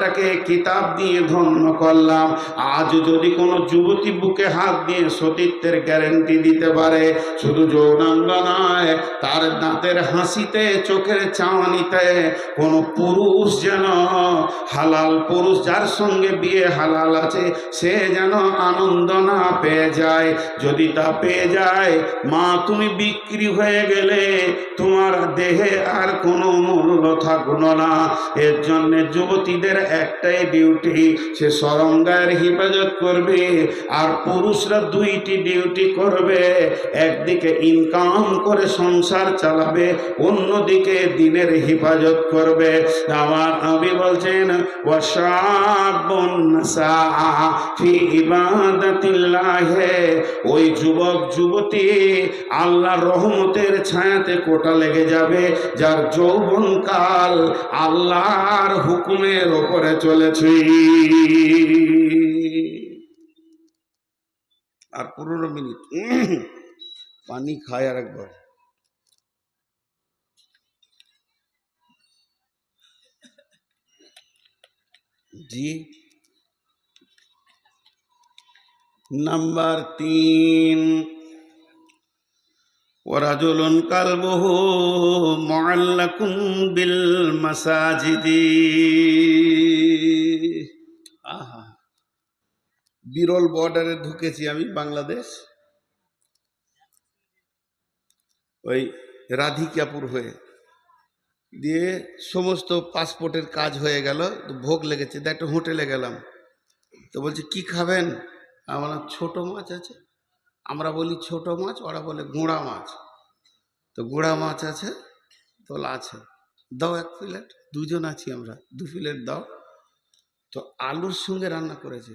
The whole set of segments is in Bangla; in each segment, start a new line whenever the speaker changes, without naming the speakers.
তাকে কিতাব দিয়ে ধন্য করলাম। আজ যদি কোনো যুবতী বুকে হাত দিয়ে সতীত্বের গ্যারেন্টি দিতে পারে, শুধু যৌনাঙ্গ নয়, তার দাঁতের হাসিতে, চোখের চাওয়ানিতে কোনো পুরুষ যেন, হালাল পুরুষ যার সঙ্গে বিয়ে হালাল আছে, সে যেন আনন্দ না পেয়ে যায়। যদি তা পেয়ে যায়, মা তুমি বিক্রি হয়ে গেলে তোমার দেহে আর কোনো মূল্য থাকল না। এর জন্য যুবতীদের একটাই ডিউটি সে সরঙ্গার হেফাজত করবে, আর পুরুষরা দুইটি ডিউটি করবে। একদিকে ইনকাম করে সংসার চালাবে, অন্যদিকে দিনের হেফাজত করবে। আমার নবী বলছেন ওই যুবক, যুবতী আল্লাহর রহমতের ছায়াতে কোটা লেগে যাবে, যার যৌবনকাল আল্লাহর হুকুমের ওপরে চলেছে। আর পনেরো মিনিট। পানি খায় আর একবার জি। নাম্বার তিন। ورجل قلبه معلق بالمساجد আহা বিরল বর্ডারে ঢুকেছি আমি বাংলাদেশ ওই রাধিকাপুর হয়ে দিয়ে সমস্ত পাসপোর্টের কাজ হয়ে গেল তো ভোগ লেগেছে দিয়ে একটা হোটেলে গেলাম তো বলছে কি খাবেন আমার ছোট মাছ আছে আমরা বলি ছোট মাছ, ওরা বলে গুঁড়া মাছ। তো গুঁড়া মাছ আছে তোলা আছে। দাও এক প্লেট, দুজন আছি আমরা, দু প্লেট দাও। তো আলুর সঙ্গে রান্না করেছে।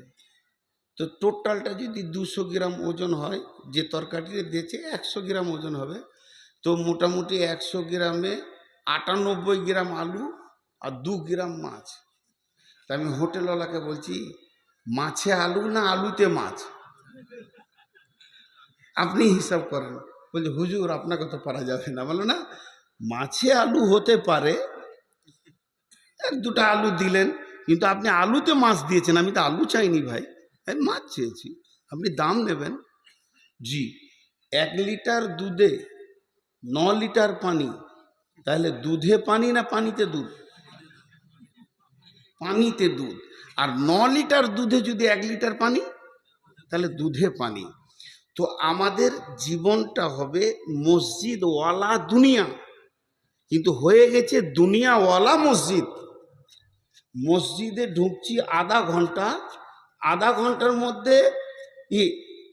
তো টোটালটা যদি দুশো গ্রাম ওজন হয়, যে তরকারিটা দিয়েছে, একশো গ্রাম ওজন হবে। তো মোটামুটি একশো গ্রামে আটানব্বই গ্রাম আলু আর দু গ্রাম মাছ। তা আমি হোটেলওয়ালাকে বলছি, মাছে আলু না আলুতে মাছ? আপনি হিসাব করেন। বলছে, হুজুর, আপনাকে তো পারা যাবে না। বলো, না, মাছে আলু হতে পারে। এক দুটা আলু দিলেন, কিন্তু আপনি আলুতে মাছ দিয়েছেন। আমি তো আলু চাইনি ভাই। আমি মাছ চেয়েছি। আপনি দাম নেবেন? জি, এক লিটার দুধে ন লিটার পানি। তাহলে দুধে পানি না পানিতে দুধ? পানিতে দুধ। আর ন লিটার দুধে যদি এক লিটার পানি, তাহলে দুধে পানি। তো আমাদের জীবনটা হবে মসজিদওয়ালা দুনিয়া। কিন্তু হয়ে গেছে দুনিয়াওয়ালা মসজিদ। মসজিদে ঢুকছি আধা ঘণ্টা, আধা ঘণ্টার মধ্যে ই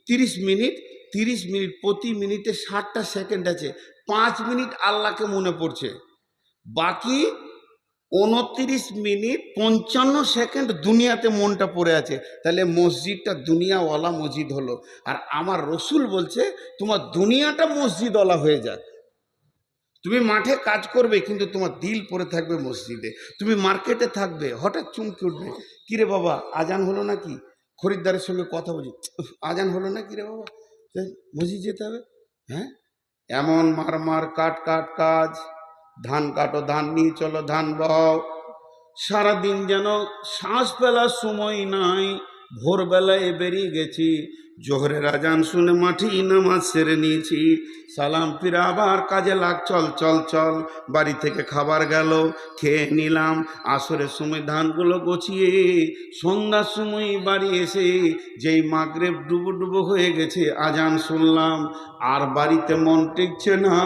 তিরিশ মিনিট তিরিশ মিনিট, প্রতি মিনিটে ষাটটা সেকেন্ড আছে। পাঁচ মিনিট আল্লাহকে মনে পড়ছে। বাকি উনত্রিশ মিনিট পঞ্চান্ন সেকেন্ড দুনিয়াতে মনটা পড়ে আছে। তাহলে মসজিদটা দুনিয়াওয়ালা মসজিদ হলো। আর আমার রসুল বলছে তোমার দুনিয়াটা মসজিদওয়ালা হয়ে যাক। তুমি মাঠে কাজ করবে কিন্তু তোমার দিল পড়ে থাকবে মসজিদে। তুমি মার্কেটে থাকবে হঠাৎ চমকে উঠবে। কিরে বাবা আজান হলো নাকি? খরিদ্দারের সঙ্গে কথা "উফ, আজান হলো না কিরে বাবা? মসজিদ যেতে হবে হ্যাঁ? এমন মার মার কাট কাট কাজ। ধান কাটো, ধান নিয়ে চলো, ধান বহাও। সারাদিন যেন শ্বাস ফেলার সময় নাই, ভোরবেলায় বেরিয়ে গেছি, জোহরের আজান শুনে মাঠি নামাজ সেরে নিয়েছি। সালাম ফিরে আবার কাজে লাগ, চল চল চল। বাড়ি থেকে খাবার গেল, খেয়ে নিলাম। আসরের সময় ধানগুলো গছিয়ে, সন্ধ্যার সময় বাড়ি এসে যেই মাগরেব ডুবো ডুবো হয়ে গেছে, আজান শুনলাম। আর বাড়িতে মন টিকছে না।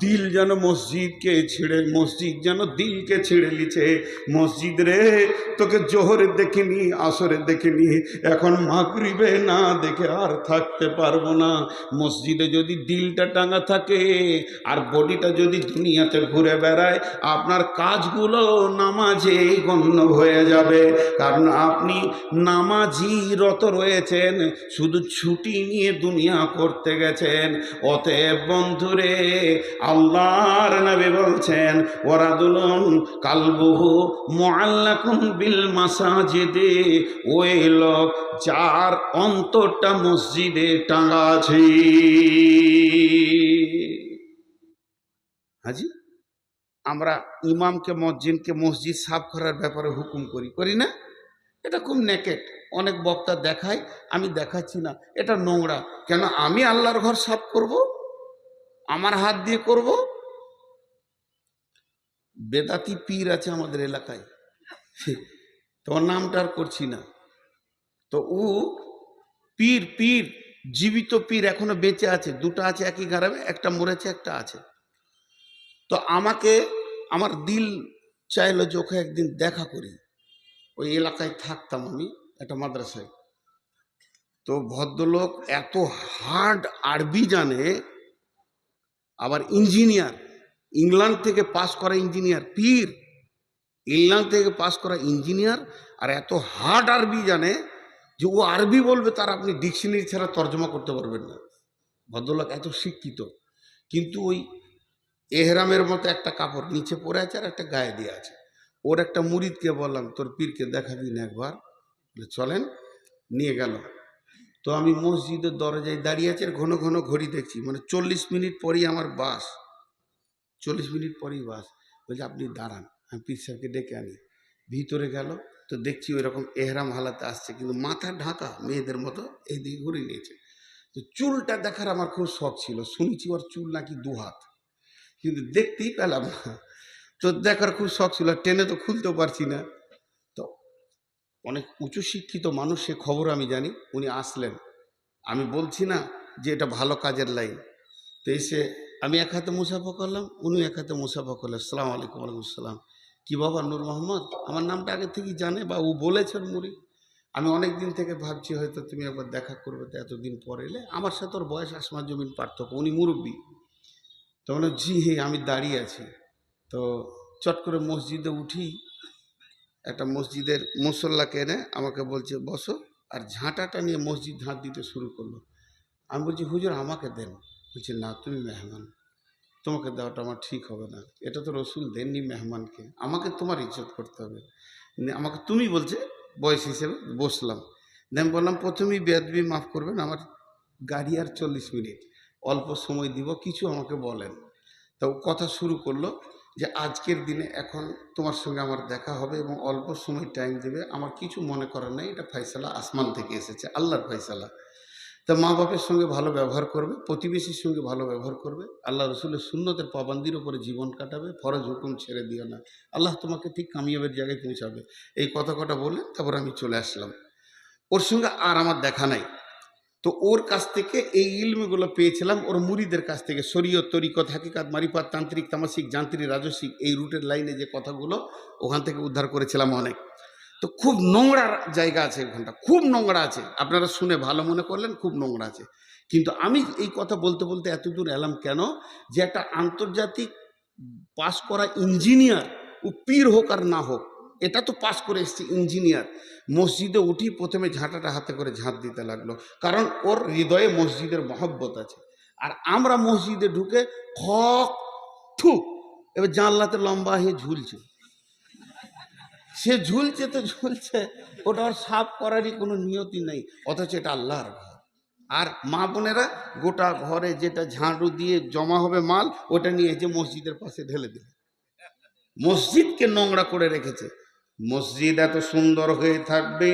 দিল যেন মসজিদকে ছেড়ে, মসজিদ যেন দিলকে ছেড়ে লিছে মসজিদ রে, তোকে জোহরে দেখিনি, আসরে দেখিনি। এখন মাগরিবে না দেখে আর থাকতে পারব না। মসজিদে যদি দিলটা টাঙা থাকে, আর বডিটা যদি দুনিয়াতে ঘুরে বেড়ায়, আপনার কাজগুলো নামাজে গণ্য হয়ে যাবে। কারণ আপনি নামাজি রত রয়েছেন, শুধু ছুটি নিয়ে দুনিয়া করতে গেছেন। অতএব বন্ধুরে, আল্লাহর নবী বলছেন ওরাদুলুন কালবহু মুআল্লাকুম বিল মাসাজিদে, ওই লোক যার অন্তরটা মসজিদে টাঙা আছে। হাজি, আমরা ইমামকে, মসজিদকে, মসজিদ সাফ করার ব্যাপারে হুকুম করি করি না? এটা খুব নেকেট। অনেক বক্তা দেখায়, আমি দেখাচ্ছি না। এটা নোংরা। কেন আমি আল্লাহর ঘর সাফ করব? আমার হাত দিয়ে করব? বেদাতি পীর আছে আমাদের এলাকায়। তোমার নামটা আর করছি না। তো ও পীর পীর, জীবিত পীর এখনও বেঁচে আছে। দুটো আছে একই গ্রামে একটা মরেছে, একটা আছে। তো আমাকে, আমার দিল চাইলো যে ওকে একদিন দেখা করি। ওই এলাকায় থাকতাম আমি একটা মাদ্রাসায়। তো ভদ্রলোক এত হার্ড আরবি জানে, আবার ইঞ্জিনিয়ার ইংল্যান্ড থেকে পাস করা ইঞ্জিনিয়ার পীর। ইংল্যান্ড থেকে পাস করা ইঞ্জিনিয়ার আর এত হার্ড আরবি জানে যে ও আরবি বলবে তার আপনি ডিকশনারি ছাড়া তর্জমা করতে পারবেন না। ভদ্রলোক এত শিক্ষিত। কিন্তু ওই এহরামের মতো একটা কাপড় নিচে পরে আছে আর একটা গায়ে দিয়ে আছে। ওর একটা মুরিদকে বললাম, তোর পীরকে দেখাবি না একবার। চলেন, নিয়ে গেল। তো আমি মসজিদের দরজায় দাঁড়িয়ে আছি আর ঘন ঘন ঘড়ি দেখছি। মানে চল্লিশ মিনিট পরেই আমার বাস। চল্লিশ মিনিট পরেই বাস। বলছে, আপনি দাঁড়ান, আমি পীর সাহেবকে ডেকে আনি। ভিতরে গেল, তো দেখছি ওই রকম এহরাম হালাতে আসছে, কিন্তু মাথা ঢাকা, মেয়েদের মতো এইদিকে ঘুরে নিয়েছে। তো চুলটা দেখার আমার খুব শখ ছিল। শুনেছি ওর চুল নাকি দু হাত কিন্তু দেখতেই পেলাম না। তো দেখার খুব শখ ছিল ট্রেনে তো খুলতেও পারছি না। তো অনেক উঁচু শিক্ষিত মানুষ সে খবর আমি জানি, উনি আসলেন। আমি বলছি না যে এটা ভালো কাজের লাইন। তো এসে আমি এক হাতে মুসাফা করলাম উনি এক হাতে মুসাফা করলেন সালাম আলাইকুম আলাইকুম সালাম কি বাবা, নূর মোহাম্মদ আমার নামটা আগে থেকেই জানে বা ও বলেছেন মুড়ি। আমি অনেক দিন থেকে ভাবছি হয়তো তুমি একবার দেখা করবে, তো এতদিন পরে এলে। আমার সাথে ওর বয়স, আসমার জমিন পার্থক্য। উনি মুরব্বী। তো বলে জি, হে, আমি দাঁড়িয়ে আছি। তো চট করে মসজিদে উঠি, একটা মসজিদের মুসল্লাকে এনে আমাকে বলছে, বসো। আর ঝাঁটাটা নিয়ে মসজিদ ঝাঁট দিতে শুরু করল। আমি বলছি, হুজুর, আমাকে দেন। বলছে, না, তুমি মেহমান। তোমাকে দেওয়াটা আমার ঠিক হবে না। এটা তো রসুল দেননি মেহমানকে। আমাকে তোমার ইজ্জত করতে হবে। আমাকে তুমি বলছে, বয়স হিসেবে বসলাম। দেন বললাম, প্রথমেই বেদবি মাফ করবেন, আমার গাড়ি আর চল্লিশ মিনিট। অল্প সময় দিব, কিছু আমাকে বলেন। তো কথা শুরু করল যে, আজকের দিনে এখন তোমার সঙ্গে আমার দেখা হবে এবং অল্প সময় টাইম দেবে। আমার কিছু মনে করার নাই, এটা ফয়সালা আসমান থেকে এসেছে, আল্লাহর ফয়সালা। তা মা বাপের সঙ্গে ভালো ব্যবহার করবে, প্রতিবেশীর সঙ্গে ভালো ব্যবহার করবে। আল্লাহ রসুলের শূন্যতের পাবান্দির উপরে জীবন কাটাবে, ফরজ হুকুম ছেড়ে দিও না। আল্লাহ তোমাকে ঠিক কামিয়াবের জায়গায় পৌঁছাবে। এই কথা কটা বলে তারপর আমি চলে আসলাম। ওর সঙ্গে আর আমার দেখা নাই। তো ওর কাছ থেকে এই ইলমগুলো পেয়েছিলাম, ওর মুড়িদের কাছ থেকে। শরীয় তরিকত, হাকিকাত, মারিফাত, তান্ত্রিক তামাসিক যান্ত্রিক, রাজস্বিক, এই রুটের লাইনে যে কথাগুলো ওখান থেকে উদ্ধার করেছিলাম অনেক। তো খুব নোংরা জায়গা আছে ওখানটা, খুব নোংরা আছে। আপনারা শুনে ভালো মনে করলেন, খুব নোংরা আছে। কিন্তু আমি এই কথা বলতে বলতে এতদূর এলাম কেন? যে একটা আন্তর্জাতিক পাশ করা ইঞ্জিনিয়ার ও পীর হোক আর না হোক এটা তো পাশ করে এসছে ইঞ্জিনিয়ার মসজিদে উঠি প্রথমে ঝাঁটাটা হাতে করে ঝাঁট দিতে লাগল। কারণ ওর হৃদয়ে মসজিদের মহব্বত আছে। আর আমরা মসজিদে ঢুকে খক, থু, এবার জানলাতে লম্বা হয়ে ঝুলছে। সে ঝুলছে তো ঝুলছে, ওটা ওর সাফ করারই কোনো নিয়তি নেই, অথচ এটা আল্লাহর ঘর। আর মা বোনেরা গোটা ঘরে যেটা ঝাড়ু দিয়ে জমা হবে মাল, ওটা নিয়ে যে মসজিদের পাশে ঢেলে দিল। মসজিদকে নোংরা করে রেখেছে। মসজিদ এত সুন্দর হয়ে থাকবে,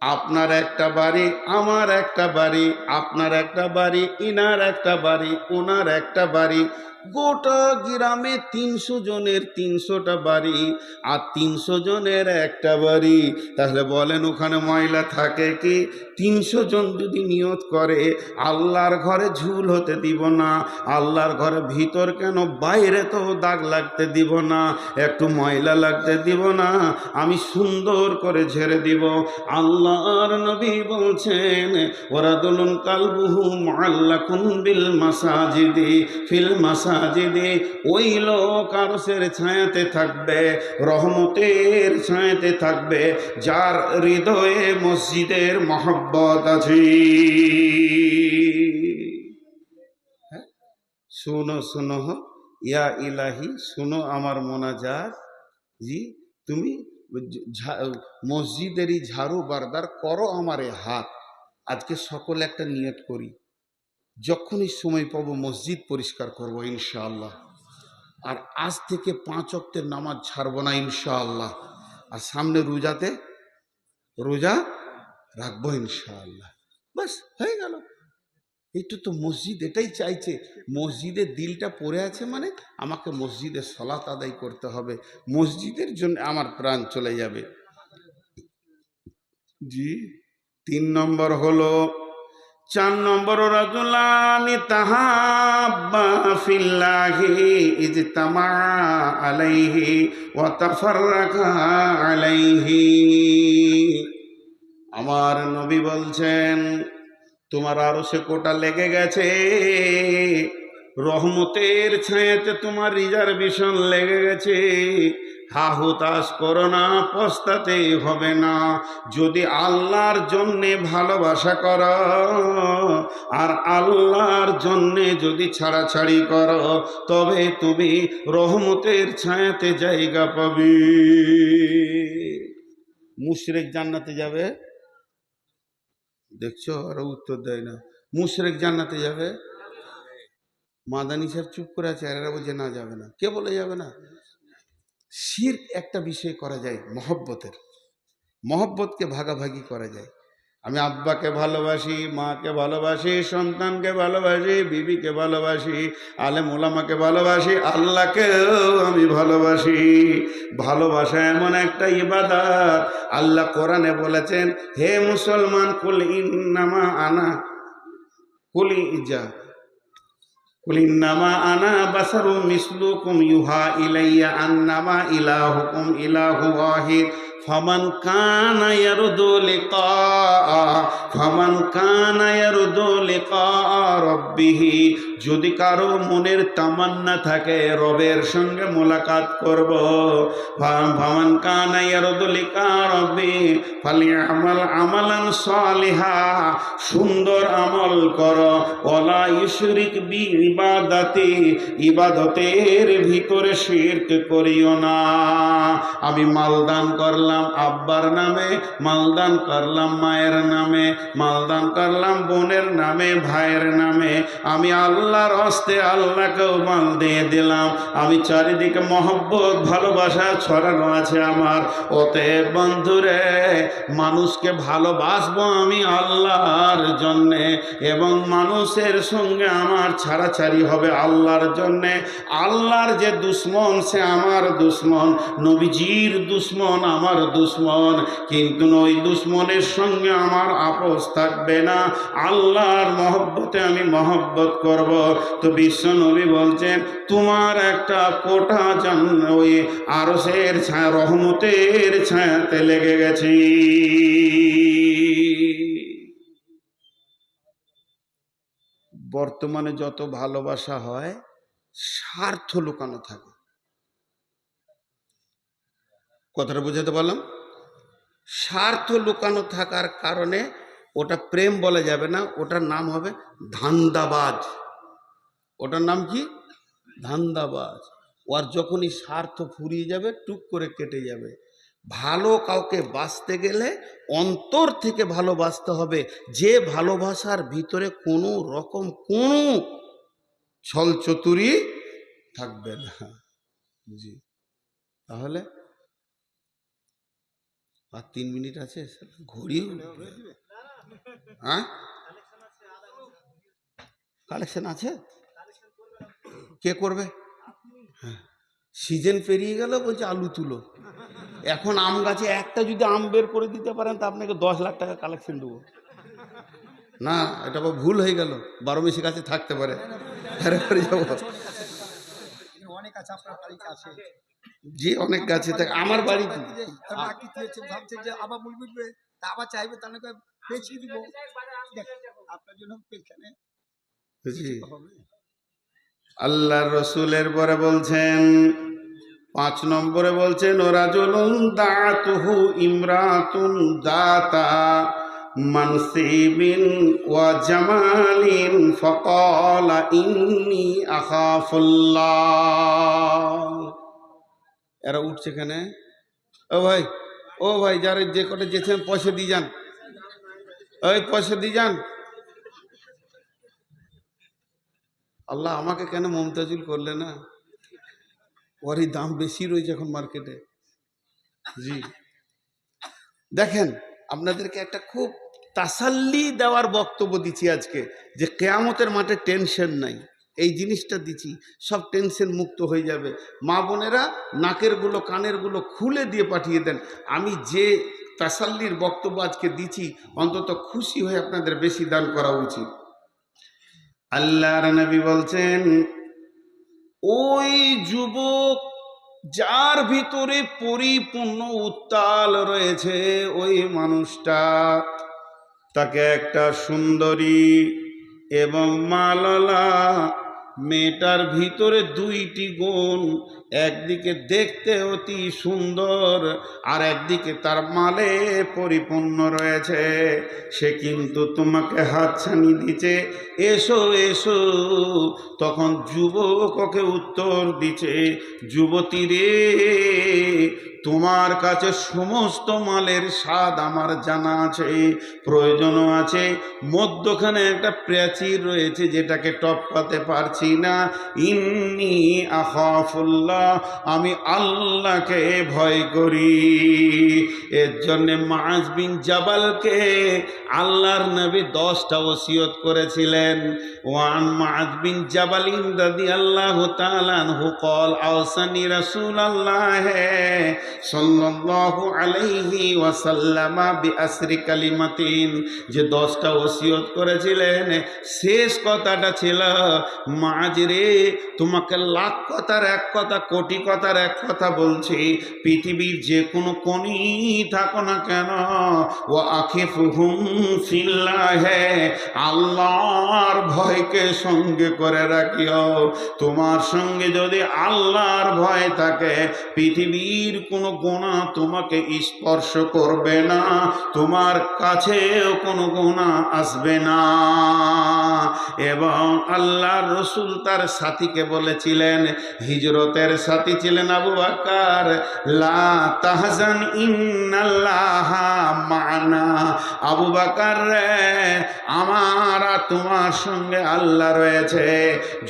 আপনার একটা বাড়ি, আমার একটা বাড়ি, আপনার একটা বাড়ি, ইনার একটা বাড়ি, ওনার একটা বাড়ি গোটা গ্রামে তিনশো জনের তিনশোটা বাড়ি আর তিনশো জনের একটা বাড়ি। তাহলে বলেন ওখানে ময়লা থাকে কি? তিনশো জন যদি নিয়ত করে, আল্লাহর ঘরে ঝুল হতে দিব না। আল্লাহর ঘরে ভিতর কেন? বাইরে তো দাগ লাগতে দিব না। একটু ময়লা লাগতে দিব না। আমি সুন্দর করে ঝেড়ে দিব। আল্লাহর নবী বলছেন ওরা দোলন কালবুহু মাল্লাকুম বিল মাসাজিদি। ফিল মাসাজিদি ওই লোক আরসের ছায়াতে থাকবে, রহমতের ছায়াতে থাকবে, যার হৃদয়ে মসজিদের মহব্বত আছে। হ্যাঁ? শোনো শোনো ইয়া ইলাহি, শোনো আমার মোনাজাত। জি, তুমি মসজিদেরই ঝাড়ু বারদার করো আমারে হাত। আজকে সকলে একটা নিয়ত করি। যখনই সময় পাবো মসজিদ পরিষ্কার করব, ইনশাআল্লাহ। আর আজ থেকে পাঁচ অক্টের নামাজ ছাড়ব না, ইনশাআল্লাহ। আর সামনে রোজাতে, রোজা রাখব, ইনশাআল্লাহ। বাস, হয়ে গেল। এইটা তো মসজিদ এটাই চাইছে, মসজিদের দিলটা পড়ে আছে মানে আমাকে মসজিদে সলাত আদায় করতে হবে। মসজিদের জন্য আমার প্রাণ চলে যাবে। জি, তিন নম্বর হলো চার নম্বর রাজুলানি তাহাব্বা ফিল্লাহি ইজতামা আলাইহি তাফাররাকা আলাইহি। আমার নবী বলছেন, তোমার আরও সে কোটা লেগে গেছে। রহমতের ছায়াতে তোমার রিজার্ভেশন লেগে গেছে। হা হুতাশ করো না পস্তাতে হবে না। যদি আল্লাহর জন্যে ভালোবাসা করো, আর আল্লাহর জন্যে যদি ছাড়াছাড়ি কর, তবে তুমি রহমতের ছায়াতে জায়গা পাবে। মুশরেক জান্নাতে যাবে? দেখছ? আরও উত্তর দেয় না। মুশরেক জান্নাতে যাবে? মাদানি সাহেব চুপ করে আছে, আর বলছে, না, যাবে না। কে বলে যাবে না? শির একটা বিষয় করা যায়, মহব্বতের। মহব্বতকে ভাগাভাগি করা যায়। আমি আব্বাকে ভালোবাসি, মাকে ভালোবাসি, সন্তানকে ভালোবাসি, বিবিকে ভালোবাসি আলে ওলামাকে ভালোবাসি, আল্লাহকেও আমি ভালোবাসি। ভালোবাসা এমন একটা ইবাদত, আল্লাহ কোরআনে বলেছেন, হে মুসলমান, কুল ইন্নামা আনা, কুলি ইজা কুলিন্নামা আনা বাসারু মিসলুকুম, ইউহা ইলাইয়া আন্নামা ইলাহুকুম ইলাহু ওয়াহিদ। লিকা ফামান কানা ইয়ারদু লিকা রাব্বিহি যদি কারও মনের তামান্না থাকে, রবের সঙ্গে মোলাকাত করব। ফা- ফামান কানা ইয়ারদু লিকা রাব্বি, ফালিয়ামাল আমালান সালিহা, সুন্দর আমল করো। ওলা ইশরিক বি ইবাদাতি, ইবাদতের ভিতরে শিরক করিও না। আমি মালদান করলাম আব্বার নামে, মালদান করলাম মায়ের নামে, মালদান করলাম বোনের নামে, ভাইয়ের নামে। আমি আল্লাহর হস্তে আল্লাহকেও মাল দিয়ে দিলাম। আমি চারিদিকে মহব্বত, ভালোবাসা ছড়ানো আছে আমার। ওতে বন্ধুরে, মানুষকে ভালোবাসবো আমি আল্লাহর জন্যে এবং মানুষের সঙ্গে আমার ছাড়াছাড়ি হবে আল্লাহর জন্যে। আল্লাহর যে দুশ্মন, সে আমার দুশ্মন। নবীজির দুশ্মন আমার দুশ্মন। কিন্তু ওই দুশ্মনের সঙ্গে আমার আপোষ থাকবে না। আল্লাহর মহব্বতে আমি মহব্বত করব। তো বিশ্ব নবী বলছেন তোমার একটা কোটা জান ওই আরসের ছায়া, রহমতের ছায়াতে লেগে গেছি। বর্তমানে যত ভালোবাসা হয়, স্বার্থ লুকানো থাকে। কথাটা বুঝাতে পারলাম? স্বার্থ লুকানো থাকার কারণে ওটা প্রেম বলা যাবে না, ওটার নাম হবে ধান্দাবাজ। ওটার নাম কি? ধান্দাবাজ। ওর যখনই স্বার্থ ফুরিয়ে যাবে, টুক করে কেটে যাবে। ভালো কাউকে বাঁচতে গেলে অন্তর থেকে ভালোবাসতে হবে। যে ভালোবাসার ভিতরে কোনো রকম কোনো ছল চতুরি থাকবে না। জি। তাহলে? আর তিন মিনিট আছে ঘড়ি হ্যাঁ? কালেকশন আছে? কে করবে? হ্যাঁ সিজন পেরিয়ে গেল বলছে আলু তুলো। এখন আম গাছে একটা যদি আম বের করে দিতে পারেন তা আপনাকে দশ লাখ টাকা কালেকশন দেবো। না এটা আবার ভুল হয়ে গেল। বারো মেশি কাছে থাকতে পারে। যে অনেক গাছে থাকে। আমার বাড়িতে
আবার মূল তা আবার চাইবে তাহলে
আল্লাহর রসুলের পরে বলছেন, পাঁচ নম্বরে বলছেন ওরা জলুন দাতুহু ইমরাতুন দাতা মানসিবিন ওয়া জামালিন ফকালা ইন্নি আখাফুল্লাহ। এরা উঠছে এখানে। ও ভাই ও ভাই, যারা যে কটা যেছেন, পয়সা দিয়ে যান। ওই পয়সা দিয়ে যান। আল্লাহ আমাকে কেন মমতাজুল করলে না? ওরই দাম বেশি রয়েছে এখন মার্কেটে জি। দেখেন আপনাদেরকে একটা খুব তাসাল্লি দেওয়ার বক্তব্য দিচ্ছি আজকে যে কেয়ামতের মাঠে টেনশন নাই। এই জিনিসটা দিচ্ছি সব টেনশন মুক্ত হয়ে যাবে। মা বোনেরা নাকেরগুলো কানেরগুলো খুলে দিয়ে পাঠিয়ে দেন। আমি যে তাসাল্লির বক্তব্য আজকে দিচ্ছি অন্তত খুশি হয়ে আপনাদের বেশি দান করা উচিত। আল্লাহর নবী বলছেন, ওই যুবক যার ভিতরে পরিপূর্ণ উত্তাল রয়েছে, ওই মানুষটা তাকে একটা সুন্দরী এবং মালালা মেয়েটার ভিতরে দুইটি গুণ একদিকে দেখতে অতি সুন্দর, আর একদিকে তার মালে পরিপূর্ণ রয়েছে। সে কিন্তু তোমাকে হাত হাতছানি দিচ্ছে, এসো এসো। তখন যুবক ওকে উত্তর দিচ্ছে, যুবতী রে, তোমার কাছে সমস্ত মালের স্বাদ আমার জানা আছে, প্রয়োজনও আছে। মধ্যখানে একটা প্রাচীর রয়েছে, যেটাকে টপকাতে পারছি না। ইন্নি আখাফুল্লাহ। আমি আল্লাহকে ভয় করি। এর জন্যে মাজ বিন জাবালকে আল্লাহর নবী দশটা ওসিয়ত করেছিলেন। ওয়ান মাজ বিন জাবালিন রাদি আল্লাহ তালানহু কল আওসানি রাসূল আল্লাহ সাল্লাল্লাহু আলাইহি ওয়াসাল্লামা বিআসরি কালিমাতিন। যে দশটা ওসিয়ত করেছিলেন, শেষ কথাটা ছিল মাজ রে, তোমাকে লাখ কথার এক কথা কোটি কথার এক কথা বলছি, পৃথিবীর যে কোনো কোনি থাকো না কেন? ও আখে ফুহুম ফিল্লাহে, আল্লাহর ভয়কে সঙ্গে করে রাখিও। তোমার সঙ্গে যদি আল্লাহর ভয় থাকে, পৃথিবীর কোনো গোনা তোমাকে স্পর্শ করবে না, তোমার কাছেও কোনো গোনা আসবে না। এবং আল্লাহর রসুল তার সাথীকে বলেছিলেন, হিজরতের সাথী ছিলেন আবু বাকার মানা। আবু বাকার রে, আমার আর তোমার সঙ্গে আল্লাহ রয়েছে।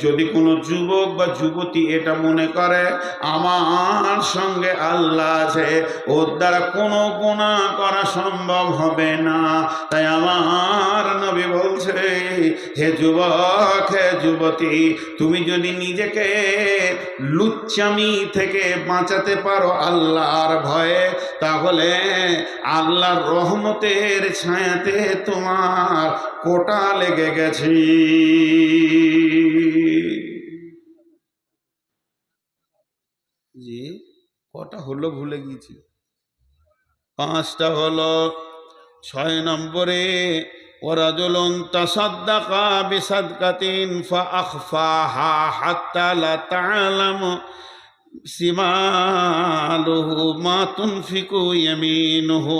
যদি কোনো যুবক বা যুবতী এটা মনে করে, আমার সঙ্গে আল্লাহ আছে। ওর দ্বারা কোনো গুণা করা সম্ভব হবে না। তাই আমার নবী বলছে, হে যুবক, হে যুবতী, তুমি যদি নিজেকে লুচ্চামি থেকে বাঁচাতে পারো আল্লাহর ভয়ে, তাহলে আল্লাহর রহমতের ছায়াতে তোমার কোটা লেগে গেছি। কটা হলো ভুলে গিয়েছি। পাঁচটা হলো, ছয় নম্বরে ওরা ওরাজুলুন তাসাদ্দাকা বিসাদকাতিন ফাআখফাহা হাত্তা লা তা'লামু সিমালুহু মা তুনফিকু ইয়ামিনুহু।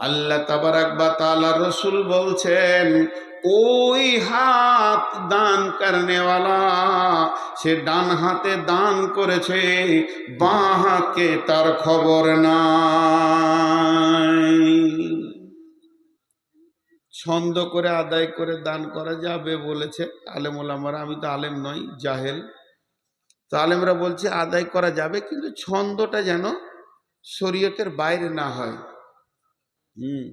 আল্লাহ তাবারাক বা তাআলা রাসূল বলছেন, ওই হাত দান করনেওয়ালা, সে ডান হাতে দান করেছে, বাঁ হাতকে তার খবর নাই। ছন্দ করে আদায় করে দান করা যাবে বলেছে আলেম ওলামারা আমি তো আলেম নই, জাহেল। তো আলেমরা বলছে, আদায় করা যাবে, কিন্তু ছন্দটা যেন শরীয়তের বাইরে না হয়। হুম।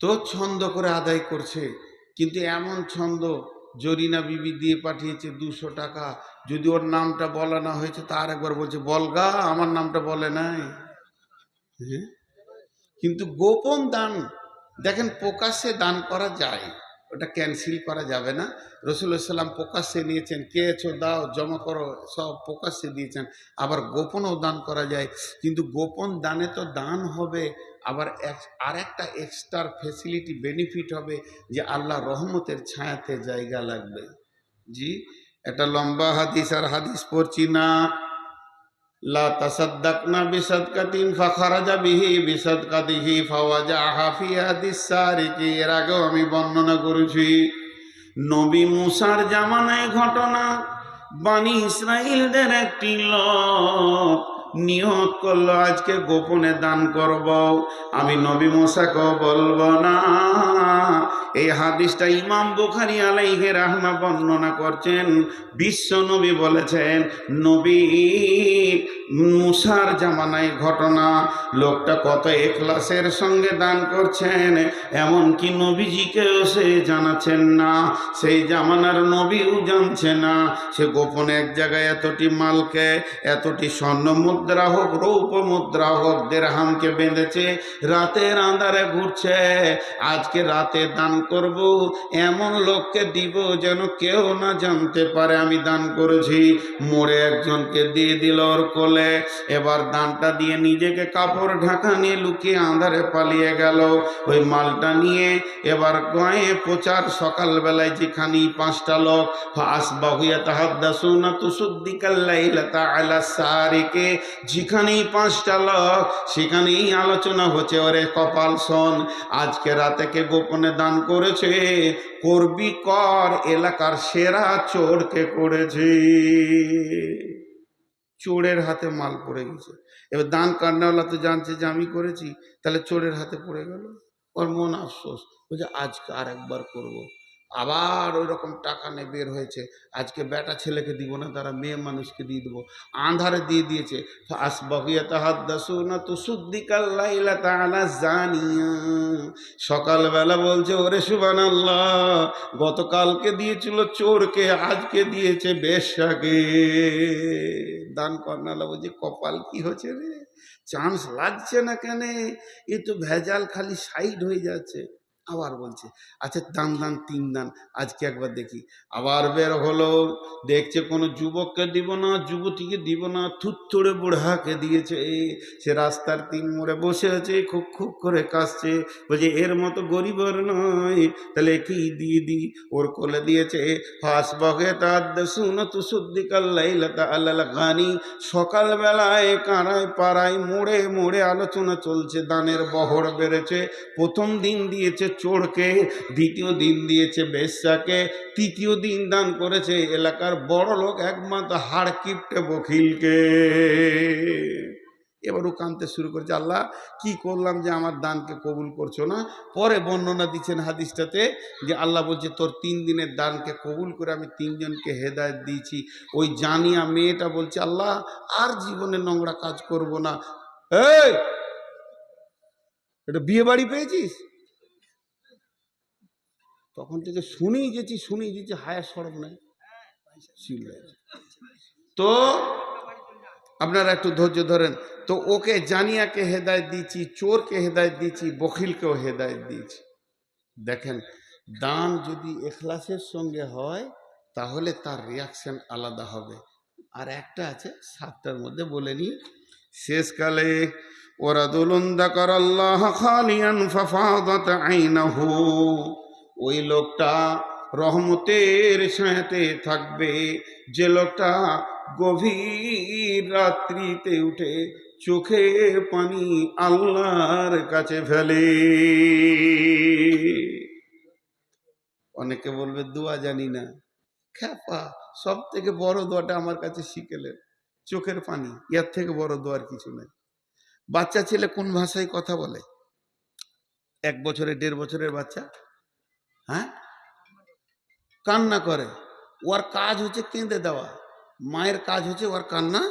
তো ছন্দ করে আদায় করছে, কিন্তু এমন ছন্দ জরিনা বিবি দিয়ে পাঠিয়েছে দুশো টাকা, যদি ওর নামটা বলা না হয়েছে, তার একবার বলছে, বলগা, আমার নামটা বলে নাই। হ্যাঁ? কিন্তু গোপন দান, দেখেন, প্রকাশ্যে দান করা যায়। ওটা ক্যান্সেল করা যাবে না। রসুল্লাহ সাল্লাম প্রকাশ্যে নিয়েছেন কেছো দাও, জমা করো। সব প্রকাশ্যে দিয়েছেন। আবার গোপনও দান করা যায়, কিন্তু গোপন দানে তো দান হবে। আবার আর একটা এক্সট্রা ফেসিলিটি বেনিফিট হবে যে আল্লাহ রহমতের ছায়াতে জায়গা লাগবে। জি একটা লম্বা হাদিস আর হাদিস পড়ছি না। লা তাসাদ্দাকনা বিসাদকাতিন ফাখারাজা বিহি বিসাদকাতিহি ফাওয়াজাহা ফি হাদিস সারিকি। এর আগেও আমি বর্ণনা করেছি, নবী মুসার জামানায় ঘটনা, বানি ইসরাইলদের একটি লোক নিয়ত করল, আজকে গোপনে দান করব। আমি নবী মশাকেও বলব, না এই হাদিসটা ইমাম বুখারি আলাইহে রাহমা বর্ণনা করছেন। বিশ্ব নবী বলেছেন, নবী, মুসার জামানায় ঘটনা, লোকটা কত এখলাসের সঙ্গে দান করছেন, এমনকি নবীজিকেও সে জানাচ্ছেন না। সেই জামানার নবীও জানছে না। সে গোপনে এক জায়গায় এতটি মালকে, এতটি স্বর্ণ মুদ্রা হোক রৌপ মুদ্রা হোক, দেড়হামকে বেঁধেছে, রাতের আন্ধারে ঘুরছে। আজকে রাতে দান করব, এমন লোককে দিব যেন কেউ না জানতে পারে। আমি দান করেছি মোড়ে একজনকে দিয়ে দিল ওর কোলে। এবার দানটা দিয়ে নিজেকে কাপড় ঢাকা নিয়ে লুকিয়ে আন্ধারে পালিয়ে গেল। ওই মালটা নিয়ে এবার গয়ে প্রচার সকালবেলায় যেখানে পাঁচটা লোক আসবাহুয়া তাহাদ্দাসুনা তুসুদ্দিকাল্লাইলা তাআলা সারিকে। যেখানেই পাঁচটা লোক, সেখানেই আলোচনা হচ্ছে, ওরে কপাল শোন, আজকে রাতে কে গোপনে দান করেছে, করবি কর, এলাকার সেরা চোরকে করেছে। চোরের হাতে মাল পড়ে গেছে। এবার দান কান্নাওয়ালা তো জানছে যে আমি করেছি, তাহলে চোরের হাতে পড়ে গেল। ওর মন আফসোস, বলছে, আজকে আর একবার করব। আবার ওই রকম টাকা নিয়ে বের হয়েছে। আজকে বেটা ছেলেকে দিব না, তারা মেয়ে মানুষকে দিয়ে দেবো। আন্ধারে দিয়ে দিয়েছে। সকালবেলা বলছে, ওরে সুবান আল্লাহ গতকালকে দিয়েছিল চোরকে, আজকে দিয়েছে বেশ্যাকে দান কর্নালা বলছে, কপাল কি হচ্ছে রে? চান্স লাগছে না কেন? এ তো ভেজাল খালি সাইড হয়ে যাচ্ছে। আবার বলছে আচ্ছা দান দান, তিন দান, আজকে একবার দেখি। আবার বের হলো, দেখছে কোনো যুবককে দিব না, যুবতীকে দিব না, থুত্তুড়ে বুড়াকে দিয়েছে। সে রাস্তার তিন মোড়ে বসে আছে খুব খুব করে কাশছে বলছে, এর মতো গরিবর নয়, তাহলে কি দিয়ে দি ওর কোলে দিয়েছে, ফাঁস বগে তার শুন তু শুদ্ধিকাল্লাইলতা আল্লাহ গানি। সকালবেলায় কারায় পাড়ায় মোড়ে মোড়ে আলোচনা চলছে, দানের বহর বেড়েছে। প্রথম দিন দিয়েছে চোরকে দ্বিতীয় দিন দিয়েছে বেশ্যাকে, তৃতীয় দিন দান করেছে এলাকার বড় লোক একমাত্র হাড় কিপটে বকিলকে এবার ও কানতে শুরু করেছে, আল্লাহ, কি করলাম যে আমার দানকে কবুল করছ না? পরে বর্ণনা দিচ্ছেন হাদিসটাতে যে আল্লাহ বলছে, তোর তিন দিনের দানকে কবুল করে আমি তিনজনকে হেদায়ত দিয়েছি। ওই জানিয়া মেয়েটা বলছে, আল্লাহ, আর জীবনে নোংরা কাজ করব না। এটা বিয়ে বাড়ি পেয়েছিস? তখন থেকে শুনেই যেছি শুনেই যেছি হায়া সরব নাই। তো আপনারা একটু ধৈর্য ধরেন। তো ওকে জানিয়াকে হেদায়ত দিয়েছি, চোরকে হেদায়ত দিয়েছি, বখিলকেও হেদায়ত দিয়েছি। দেখেন, দান যদি এখলাসের সঙ্গে হয়, তাহলে তার রিয়াকশন আলাদা হবে। আর একটা আছে, সাতটার মধ্যে বলে নি শেষকালে ওরা দুলন্দা কর আল্লাহ খালিয়ান ফাফাদাত আইনাহু। ওই লোকটা রহমতের সাথে থাকবে। যে লোকটা গভীর রাত্রিতে উঠে চোখের পানি আল্লাহর কাছে ফেলে। অনেকে বলবে, দোয়া জানি না। খ্যাপা সব থেকে বড় দোয়াটা আমার কাছে শিখেলেন চোখের পানি ইয়ার থেকে বড় দোয়ার কিছু নেই। বাচ্চা ছেলে কোন ভাষায় কথা বলে? এক বছরের দেড় বছরের বাচ্চা? হ্যাঁ? কান্না করে। ওর কাজ হচ্ছে কেঁদে দেওয়া। মায়ের কাজ হচ্ছে ওর কান্না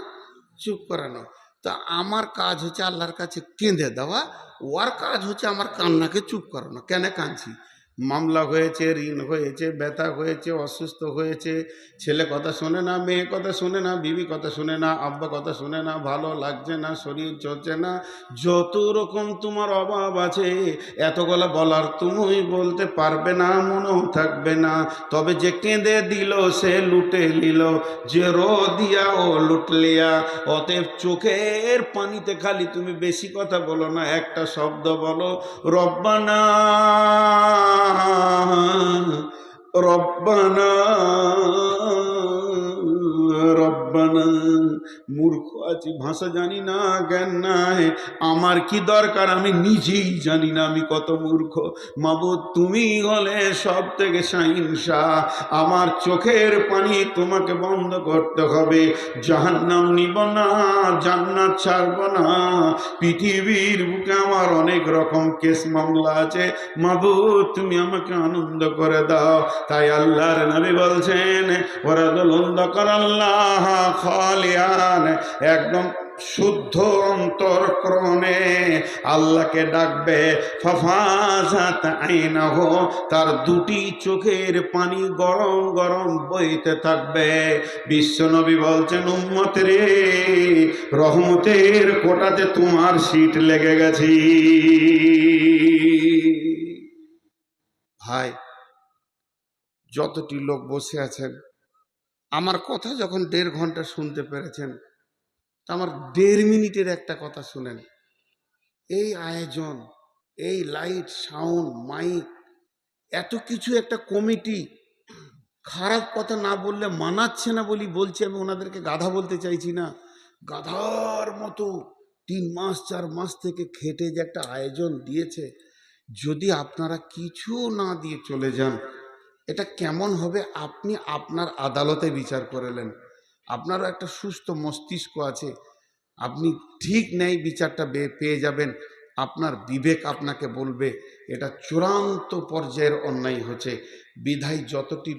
চুপ করানো। তা আমার কাজ হচ্ছে আল্লাহর কাছে কেঁদে দেওয়া। ওর কাজ হচ্ছে আমার কান্নাকে চুপ করানো। কেন কাঁদছি? মামলা হয়েছে, ঋণ হয়েছে, ব্যথা হয়েছে, অসুস্থ হয়েছে, ছেলে কথা শোনে না, মেয়ে কথা শোনে না, বিবি কথা শোনে না, আব্বা কথা শোনে না, ভালো লাগছে না, শরীর চলছে না, যত রকম তোমার অভাব আছে এতগুলো বলার তুমি বলতে পারবে না, মনেও থাকবে না। তবে যে কেঁদে দিল, সে লুটে নিল, যে রো দিয়া ও লুটলিয়া, অতএব চোখের পানিতে খালি তুমি বেশি কথা বলো না, একটা শব্দ বলো, রব্বানা। রব্বানা রব্বানা। মূর্খ আছি, ভাষা জানি না, জ্ঞান নাই আমার কি দরকার আমি নিজেই জানি না, আমি কত মূর্খ। মাবুদ, তুমি হলে সব থেকে সাহিংসা আমার চোখের পানি তোমাকে বন্ধ করতে হবে। জাহান্নাম নিব না, জান্নাত ছাড়ব না। পৃথিবীর বুকে আমার অনেক রকম কেস মামলা আছে। মাবু তুমি আমাকে আনন্দ করে দাও। তাই আল্লাহর নবী বলছেন, ওরা দলন্দ কর আল্লাহ খালিয়ান, একদম শুদ্ধ অন্তরক্রমে আল্লাহকে ডাকবে, ফফাজাত আইনাহ, তার দুটি চোখের পানি গরম গরম বইতে থাকবে। বিশ্বনবী বলছেন, উম্মত রে, রহমতের কোটাতে তোমার সিট লেগে গেছি। ভাই, যতটি লোক বসে আছেন আমার কথা যখন দেড় ঘণ্টা শুনতে পেরেছেন, তা আমার দেড় মিনিটের একটা কথা শুনেন। এই আয়োজন, এই লাইট, সাউন্ড, মাইক, এত কিছু একটা কমিটি খারাপ কথা না বললে মানাচ্ছে না বলি বলছি আমি ওনাদেরকে গাধা বলতে চাইছি না। গাধার মতো তিন মাস, চার মাস থেকে খেটে যে একটা আয়োজন দিয়েছে, যদি আপনারা কিছু না দিয়ে চলে যান এটা কেমন হবে আপনি আপনার আদালতে বিচার করেলেন আপনারও একটা সুস্থ মস্তিষ্ক আছে। আপনি ঠিক নেই বিচারটা পেয়ে যাবেন। আপনার বিবেক আপনাকে বলবে, এটা চূড়ান্ত পর্যায়ের অন্যায় হচ্ছে। বিধায় যতটি